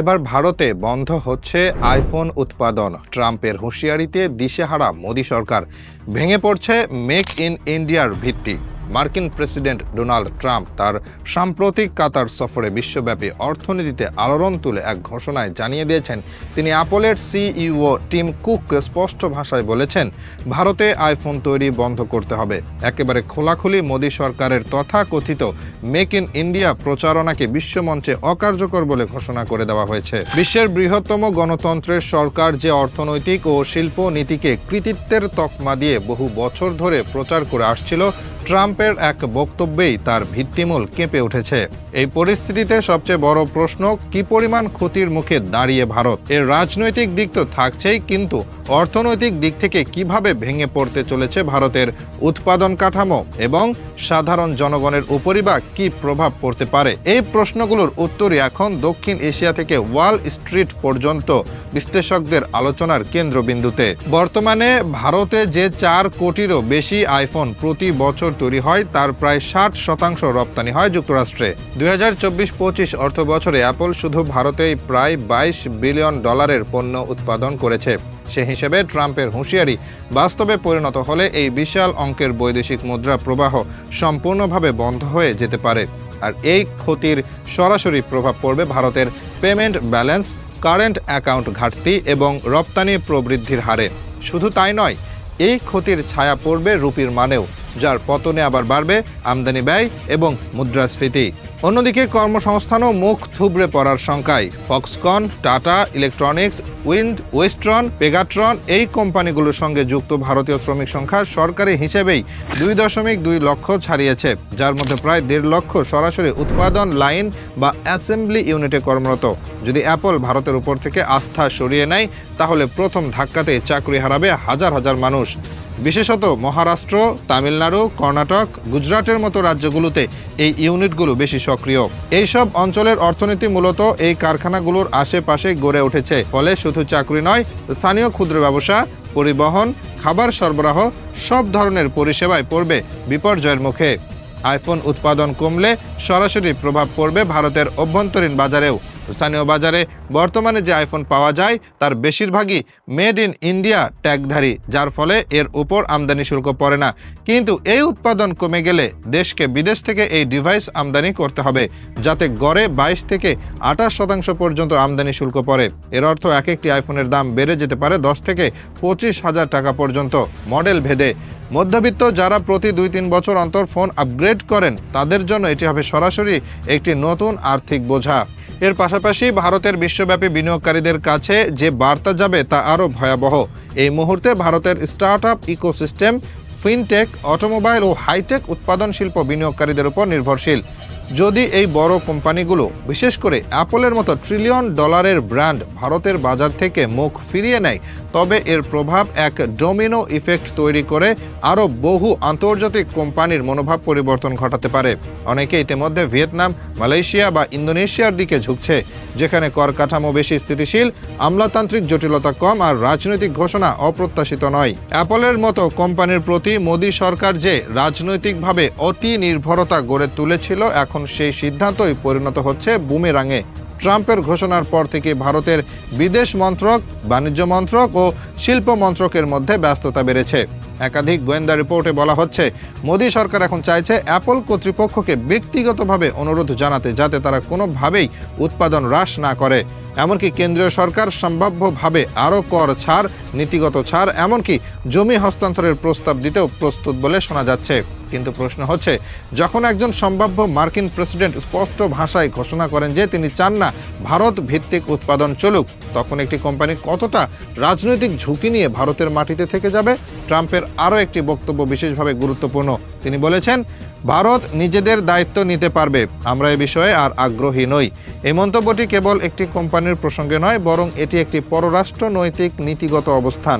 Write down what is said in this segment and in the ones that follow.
এবার ভারতে বন্ধ হচ্ছে আইফোন উৎপাদন। ট্রাম্পের হুঁশিয়ারিতে দিশেহারা মোদী সরকার। ভেঙে পড়ছে মেক ইন ইন্ডিয়ার ভিত্তি। মার্কিন প্রেসিডেন্ট ডোনাল্ড ট্রাম্প তার সাম্প্রতিক কাতার সফরে বিশ্বব্যাপী অর্থনীতিতে আলোড়ন তুলে এক ঘোষণায় জানিয়ে দিয়েছেন। তিনি অ্যাপলের সিইও টিম কুককে স্পষ্ট ভাষায় বলেছেন, ভারতে আইফোন তৈরি বন্ধ করতে হবে। একেবারে খোলাখুলি মোদী সরকারের তথাকথিত মেক ইন ইন্ডিয়া প্রচারণাকে বিশ্বমঞ্চে অকার্যকর বলে ঘোষণা করে দেওয়া হয়েছে। বিশ্বের বৃহত্তম গণতন্ত্রের সরকার যে অর্থনৈতিক ও শিল্প নীতিকে কৃতিত্বের তকমা দিয়ে বহু বছর ধরে প্রচার করে আসছিল ট্রাম্পের এক বক্তব্যেই তার ভিত্তিমূল কেঁপে উঠেছে। এই পরিস্থিতিতে সবচেয়ে বড় প্রশ্ন, কি পরিমাণ ক্ষতির মুখে দাঁড়িয়ে ভারত? এর রাজনৈতিক দিক তো থাকছেই, কিন্তু অর্থনৈতিক দিক থেকে কীভাবে ভেঙে পড়তে চলেছে ভারতের উৎপাদন কাঠামো? এবং সাধারণ জনগণের উপরই বা কি প্রভাব পড়তে পারে? এই প্রশ্নগুলোর উত্তরই এখন দক্ষিণ এশিয়া থেকে ওয়াল স্ট্রিট পর্যন্ত বিশ্লেষকদের আলোচনার কেন্দ্রবিন্দুতে। বর্তমানে ভারতে যে চার কোটিরও বেশি আইফোন প্রতি বছর তৈরি হয়, তার প্রায় ষাট শতাংশ রপ্তানি হয় যুক্তরাষ্ট্রে। দুই হাজার চব্বিশ পঁচিশ অর্থ বছরে অ্যাপল শুধু ভারতেই প্রায় বাইশ বিলিয়ন ডলারের পণ্য উৎপাদন করেছে। সে হিসেবে ট্রাম্পের হুঁশিয়ারি বাস্তবে পরিণত হলে এই বিশাল অঙ্কের বৈদেশিক মুদ্রা প্রবাহ সম্পূর্ণভাবে বন্ধ হয়ে যেতে পারে। আর এই ক্ষতির সরাসরি প্রভাব পড়বে ভারতের পেমেন্ট ব্যালেন্স, কারেন্ট অ্যাকাউন্ট ঘাটতি এবং রপ্তানি প্রবৃদ্ধির হারে। শুধু তাই নয়, এই ক্ষতির ছায়া পড়বে রুপির মানেও। যার পতনে আবার বাড়বে আমদানি ব্যয় এবং মুদ্রাস্ফীতি। অন্যদিকে কর্মসংস্থানও মুখ থুবড়ে পড়ার সংখ্যায় Foxconn Tata electronics Wistron Pegatron এই কোম্পানিগুলোর সঙ্গে যুক্ত ভারতীয় শ্রমিক সংখ্যা সরকারি হিসেবেই দুই দশমিক দুই লক্ষ ছাড়িয়েছে, যার মধ্যে প্রায় দেড় লক্ষ সরাসরি উৎপাদন লাইন বা অ্যাসেম্বলি ইউনিটে কর্মরত। যদি অ্যাপল ভারতের উপর থেকে আস্থা সরিয়ে নেয়, তাহলে প্রথম ধাক্কাতে চাকরি হারাবে হাজার হাজার মানুষ। বিশেষত মহারাষ্ট্র, তামিলনাড়ু, কর্ণাটক, গুজরাটের মতো রাজ্যগুলোতে এই ইউনিটগুলো বেশি সক্রিয়। এইসব অঞ্চলের অর্থনীতি মূলত এই কারখানাগুলোর আশেপাশে গড়ে উঠেছে। ফলে শুধু চাকরি নয়, স্থানীয় ক্ষুদ্র ব্যবসা, পরিবহন, খাবার সরবরাহ, সব ধরনের পরিষেবায় পড়বে বিপর্যয়ের মুখে। আইফোন উৎপাদন কমলে সরাসরি প্রভাব পড়বে ভারতের অভ্যন্তরীণ বাজারেও। স্থানীয় বাজারে বর্তমানে যে আইফোন পাওয়া যায়, তার বেশিরভাগই মেড ইন ইন্ডিয়া ট্যাগধারী যার ফলে এর উপর আমদানি শুল্ক পড়ে না। কিন্তু এই উৎপাদন কমে গেলে দেশকে বিদেশ থেকে এই ডিভাইস আমদানি করতে হবে, যাতে গড়ে বাইশ থেকে আঠাশ শতাংশ পর্যন্ত আমদানি শুল্ক পড়ে। এর অর্থ এক একটি আইফোনের দাম বেড়ে যেতে পারে দশ থেকে পঁচিশ হাজার টাকা পর্যন্ত মডেল ভেদে। মধ্যবিত্ত যারা প্রতি দুই তিন বছর অন্তর ফোন আপগ্রেড করেন, তাদের জন্য এটি হবে সরাসরি একটি নতুন আর্থিক বোঝা। এর পাশাপাশি ভারতের বিশ্বব্যাপী বিনিয়োগকারীদের কাছে যে বার্তা যাবে তা আরও ভয়াবহ। এই মুহূর্তে ভারতের start up ecosystem, fintech, automobile ও হাইটেক উৎপাদন শিল্প বিনিয়োগকারীদের উপর নির্ভরশীল। যদি এই বড় কোম্পানিগুলো, বিশেষ করে অ্যাপলের মতো ট্রিলিয়ন ডলারের ব্র্যান্ড ভারতের বাজার থেকে মুখ ফিরিয়ে নেয়, তবে এর প্রভাব এক ডোমিনো ইফেক্ট তৈরি করে আরও বহু আন্তর্জাতিক কোম্পানির মনোভাব পরিবর্তন ঘটাতে পারে। অনেকে ইতিমধ্যে ভিয়েতনাম, মালয়েশিয়া বা ইন্দোনেশিয়ার দিকে ঝুঁকছে, যেখানে কর কাঠামো বেশি স্থিতিশীল, আমলাতান্ত্রিক জটিলতা কম আর রাজনৈতিক ঘোষণা অপ্রত্যাশিত নয়। অ্যাপলের মতো কোম্পানির প্রতি মোদী সরকার যে রাজনৈতিকভাবে অতি নির্ভরতা গড়ে তুলেছিল, এখন সেই সিদ্ধান্তই পরিণত হচ্ছে বুমেরাঙে। ট্রাম্পের ঘোষণার পর থেকে ভারতের বিদেশ মন্ত্রক, বাণিজ্য মন্ত্রক ও শিল্প মন্ত্রকের মধ্যে ব্যস্ততা বেড়েছে। একাধিক গোয়েন্দা রিপোর্টে বলা হচ্ছে, মোদী সরকার এখন চাইছে অ্যাপল কর্তৃপক্ষকে ব্যক্তিগতভাবে অনুরোধ জানাতে যাতে তারা কোনোভাবেই উৎপাদন হ্রাস না করে। এমনকি কেন্দ্রীয় সরকার সম্ভাব্যভাবে আরও কর ছাড়, নীতিগত ছাড়, এমনকি জমি হস্তান্তরের প্রস্তাব দিতেও প্রস্তুত বলে শোনা যাচ্ছে। কিন্তু প্রশ্ন হচ্ছে, যখন একজন সম্ভাব্য মার্কিন প্রেসিডেন্ট স্পষ্ট ভাষায় ঘোষণা করেন যে তিনি চান না ভারত ভিত্তিক উৎপাদন চলুক, তখন একটি কোম্পানি কতটা রাজনৈতিক ঝুঁকি নিয়ে ভারতের মাটিতে থেকে যাবে? ট্রাম্পের আরও একটি বক্তব্য বিশেষভাবে গুরুত্বপূর্ণ। তিনি বলেছেন, ভারত নিজেদের দায়িত্ব নিতে পারবে, আমরা এ বিষয়ে আর আগ্রহী নই। এই মন্তব্যটি কেবল একটি কোম্পানির প্রসঙ্গে নয়, বরং এটি একটি পররাষ্ট্র নৈতিক নীতিগত অবস্থান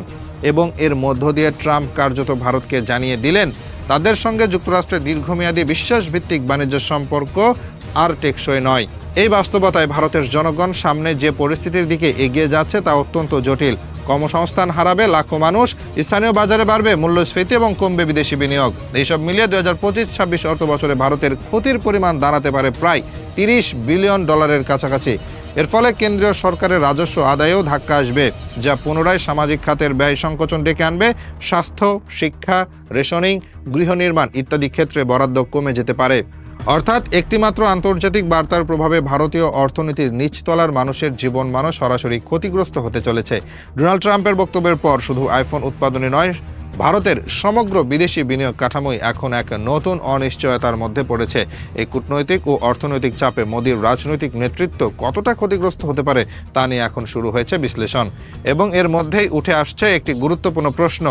এবং এর মধ্য দিয়ে ট্রাম্প কার্যত ভারতকে জানিয়ে দিলেন তাদের সঙ্গে যুক্তরাষ্ট্রের দীর্ঘমেয়াদী বিশ্বাসভিত্তিক বাণিজ্য সম্পর্ক আর টেকসই নয়। এই বাস্তবতায় ভারতের জনগণ সামনে যে পরিস্থিতির দিকে এগিয়ে যাচ্ছে তা অত্যন্ত জটিল। কর্মসংস্থান হারাবে লাখো মানুষ, স্থানীয় বাজারে বাড়বে মূল্যস্ফীতি এবং কমবে বিদেশি বিনিয়োগ। এইসব মিলিয়ে দু হাজার পঁচিশ, ছাব্বিশ অর্থ বছরে ভারতের ক্ষতির পরিমাণ দাঁড়াতে পারে প্রায় তিরিশ বিলিয়ন ডলারের কাছাকাছি। এর ফলে কেন্দ্রীয় সরকারের রাজস্ব আদায়েও ধাক্কা আসবে, যা পুনরায় সামাজিক খাতের ব্যয় সংকোচন ডেকে আনবে। স্বাস্থ্য, শিক্ষা, রেশনিং, গৃহ নির্মাণ ইত্যাদি ক্ষেত্রে বরাদ্দ কমে যেতে পারে। অর্থাৎ একটিমাত্র আন্তর্জাতিক বার্তার প্রভাবে ভারতীয় অর্থনীতির নিচতলার মানুষের জীবনমানও সরাসরি ক্ষতিগ্রস্ত হতে চলেছে। ডোনাল্ড ট্রাম্পের বক্তব্যের পর শুধু আইফোন উৎপাদনে নয় ভারতের সমগ্র বিদেশি বিনিয়োগ কাঠামোই এখন এক নতুন অনিশ্চয়তার মধ্যে পড়েছে। এই কূটনৈতিক ও অর্থনৈতিক চাপে মোদীর রাজনৈতিক নেতৃত্ব কতটা ক্ষতিগ্রস্ত হতে পারে তা নিয়ে এখন শুরু হয়েছে বিশ্লেষণ। এবং এর মধ্যেই উঠে আসছে একটি গুরুত্বপূর্ণ প্রশ্ন,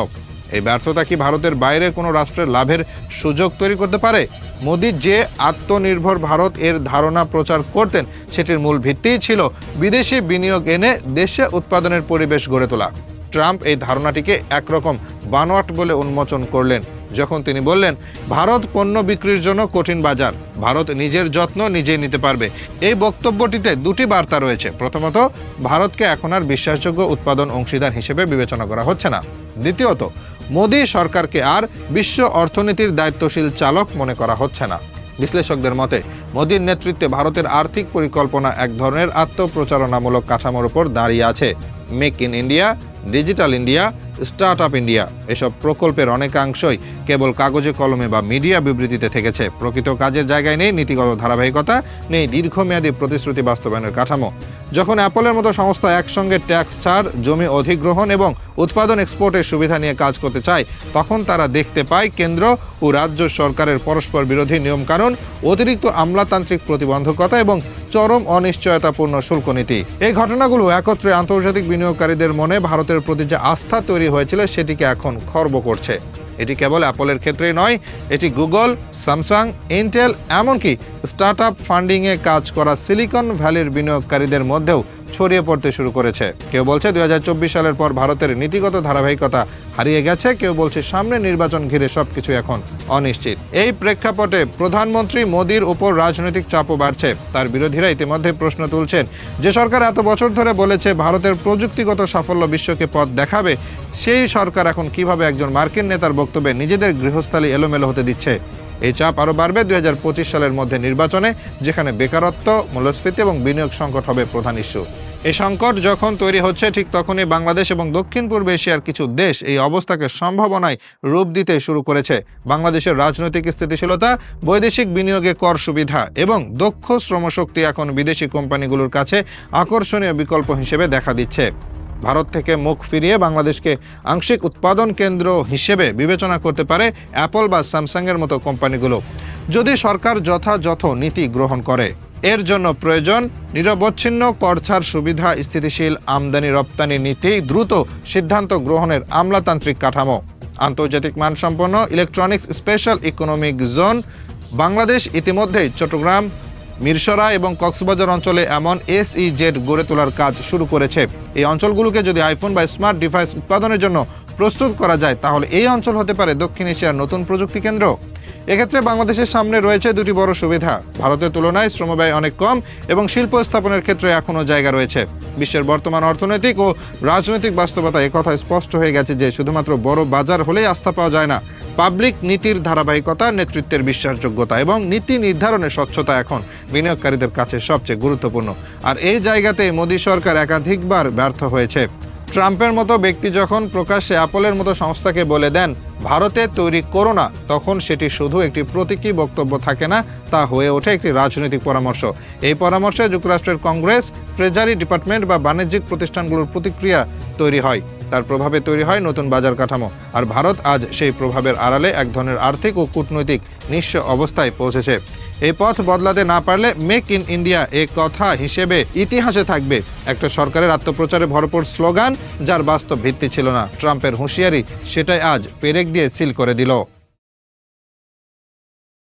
এই ব্যর্থতা কি ভারতের বাইরে কোনো রাষ্ট্রের লাভের সুযোগ তৈরি করতে পারে? মোদী যে আত্মনির্ভর ভারত এর ধারণা প্রচার করতেন, সেটির মূল ভিত্তিই ছিল বিদেশি বিনিয়োগ এনে দেশে উৎপাদনের পরিবেশ গড়ে তোলা। ট্রাম্প এই ধারণাটিকে একরকম বানোয়াট বলে উন্মোচন করলেন, যখন তিনি বললেন, ভারত পণ্য বিক্রির জন্য কঠিন বাজার। ভারত নিজের যত্ন নিজেই নিতে পারবে। এই বক্তব্যটিতে দুটি বার্তা রয়েছে। প্রথমত, ভারতকে এখন আর বিশ্বাসযোগ্য উৎপাদন অংশীদার হিসেবে বিবেচনা করা হচ্ছে না। দ্বিতীয়ত, মোদী সরকারকে আর বিশ্ব অর্থনীতির দায়িত্বশীল চালক মনে করা হচ্ছে না। বিশ্লেষকদের মতে, মোদীর নেতৃত্বে ভারতের আর্থিক পরিকল্পনা এক ধরনের আত্মপ্রচারণামূলক কাঠামোর উপর দাঁড়িয়ে আছে। Make in India, digital India start up India. এসব প্রকল্পের অনেকাংশই কেবল কাগজে, কলমে বা মিডিয়া বিবৃতিতে থেকেছে। প্রকৃত কাজের জায়গায় নেই নীতিগত ধারাবাহিকতা, নেই দীর্ঘমেয়াদী প্রতিশ্রুতি বাস্তবায়নের কাঠামো। যখন অ্যাপলের মতো সংস্থা একসঙ্গে ট্যাক্স ছাড়, জমি অধিগ্রহণ এবং উৎপাদন এক্সপোর্টের সুবিধা নিয়ে কাজ করতে চায়, তখন তারা দেখতে পায় কেন্দ্র ও রাজ্য সরকারের পরস্পর বিরোধী নিয়মকানুন, অতিরিক্ত আমলাতান্ত্রিক প্রতিবন্ধকতা এবং চরম অনিশ্চয়তাপূর্ণ শুল্ক নীতি। এই ঘটনাগুলো একত্রে আন্তর্জাতিক বিনিয়োগকারীদের মনে ভারতের প্রতি যে আস্থা তৈরি হয়েছিল, সেটিকে এখন খর্ব করছে। এটি কেবল অ্যাপলের ক্ষেত্রেই নয়, এটি গুগল, স্যামসাং, ইন্টেল, এমনকি স্টার্ট আপ ফান্ডিংয়ে কাজ করা সিলিকন ভ্যালির বিনিয়োগকারীদের মধ্যেও ছড়িয়ে পড়তে শুরু করেছে। কেউ বলছে দুই হাজার চব্বিশ সালের পর ভারতের নীতিগত ধারাবাহিকতা হারিয়ে গেছে, কেউ বলছে সামনে নির্বাচন ঘিরে সবকিছু এখন অনিশ্চিত। এই প্রেক্ষাপটে প্রধানমন্ত্রী মোদীর উপর রাজনৈতিক চাপও বাড়ছে। তার বিরোধীরা ইতিমধ্যে প্রশ্ন তুলছেন, যে সরকার এত বছর ধরে বলেছে ভারতের প্রযুক্তিগত সাফল্য বিশ্বকে পথ দেখাবে, সেই সরকার এখন কীভাবে একজন মার্কিন নেতার বক্তব্যে নিজেদের গৃহস্থালী এলোমেলো হতে দিচ্ছে? এই চাপ আরও বাড়বে দুই হাজার পঁচিশ সালের মধ্যে নির্বাচনে, যেখানে বেকারত্ব, মূল্যস্ফীতি এবং বিনিয়োগ সংকট হবে প্রধান ইস্যু। এই সংকট যখন তৈরি হচ্ছে, ঠিক তখনই বাংলাদেশ এবং দক্ষিণ পূর্ব এশিয়ার কিছু দেশ এই অবস্থাকে সম্ভাবনায় রূপ দিতে শুরু করেছে। বাংলাদেশের রাজনৈতিক স্থিতিশীলতা, বৈদেশিক বিনিয়োগে কর সুবিধা এবং দক্ষ শ্রমশক্তি এখন বিদেশি কোম্পানিগুলোর কাছে আকর্ষণীয় বিকল্প হিসেবে দেখা দিচ্ছে। ভারত থেকে মুখ ফিরিয়ে বাংলাদেশকে আংশিক উৎপাদন কেন্দ্র হিসেবে বিবেচনা করতে পারে অ্যাপল বা স্যামসাংয়ের মতো কোম্পানিগুলো। যদি সরকার যথাযথ নীতি গ্রহণ করে, এর জন্য প্রয়োজন নিরবচ্ছিন্ন করছার সুবিধা, স্থিতিশীল, আমদানি রপ্তানি নীতি, দ্রুত সিদ্ধান্ত গ্রহণের আমলাতান্ত্রিক কাঠামো। আন্তর্জাতিক মানসম্পন্ন electronics special economic zone, Bangladesh ইতিমধ্যেই চট্টগ্রাম মিরসরা এবং কক্সবাজার অঞ্চলে এমন এসইজেড গড়ে তোলার কাজ শুরু করেছে। এই অঞ্চলগুলোকে যদি আইফোন বা স্মার্ট ডিভাইস উৎপাদনের জন্য প্রস্তুত করা যায়, তাহলে এই অঞ্চল হতে পারে দক্ষিণ এশিয়ার নতুন প্রযুক্তি কেন্দ্র। এক্ষেত্রে বাংলাদেশের সামনে রয়েছে দুটি বড় সুবিধা। ভারতের তুলনায় শ্রমব্যয় অনেক কম এবং শিল্প স্থাপনের ক্ষেত্রে এখনও জায়গা রয়েছে। বিশ্বের বর্তমান অর্থনৈতিক ও রাজনৈতিক বাস্তবতা একথা স্পষ্ট হয়ে গেছে যে, শুধুমাত্র বড় বাজার হলেই আস্থা পাওয়া যায় না। পাবলিক নীতির ধারাবাহিকতা, নেতৃত্বের বিশ্বাসযোগ্যতা এবং নীতি নির্ধারণের স্বচ্ছতা এখন বিনিয়োগকারীদের কাছে সবচেয়ে গুরুত্বপূর্ণ। আর এই জায়গাতে মোদী সরকার একাধিকবার ব্যর্থ হয়েছে। ট্রাম্পের মতো ব্যক্তি যখন প্রকাশ্যে অ্যাপলের মতো সংস্থাকে বলে দেন, ভারতে তৈরি করো না তখন সেটি শুধু একটি প্রতীকী বক্তব্য থাকে না, তা হয়ে ওঠে একটি রাজনৈতিক পরামর্শ। এই পরামর্শে যুক্তরাষ্ট্রের কংগ্রেস, ট্রেজারি ডিপার্টমেন্ট বা বাণিজ্যিক প্রতিষ্ঠানগুলোর প্রতিক্রিয়া তৈরি হয়। তার প্রভাবে তৈরি হয় নতুন বাজার কাঠামো। আর ভারত আজ সেই প্রভাবের আড়ালে এক ধরনের আর্থিক ও কূটনৈতিক নিঃস্ব অবস্থায় পৌঁছেছে। এই পথ বদলাতে না পারলে মেক ইন ইন্ডিয়া এ কথা হিসেবে ইতিহাসে থাকবে। একটা সরকারের আত্মপ্রচারে ভরপুর স্লোগান, যার বাস্তব ভিত্তি ছিল না। ট্রাম্পের হুঁশিয়ারি সেটাই আজ পেরেক দিয়ে সিল করে দিল।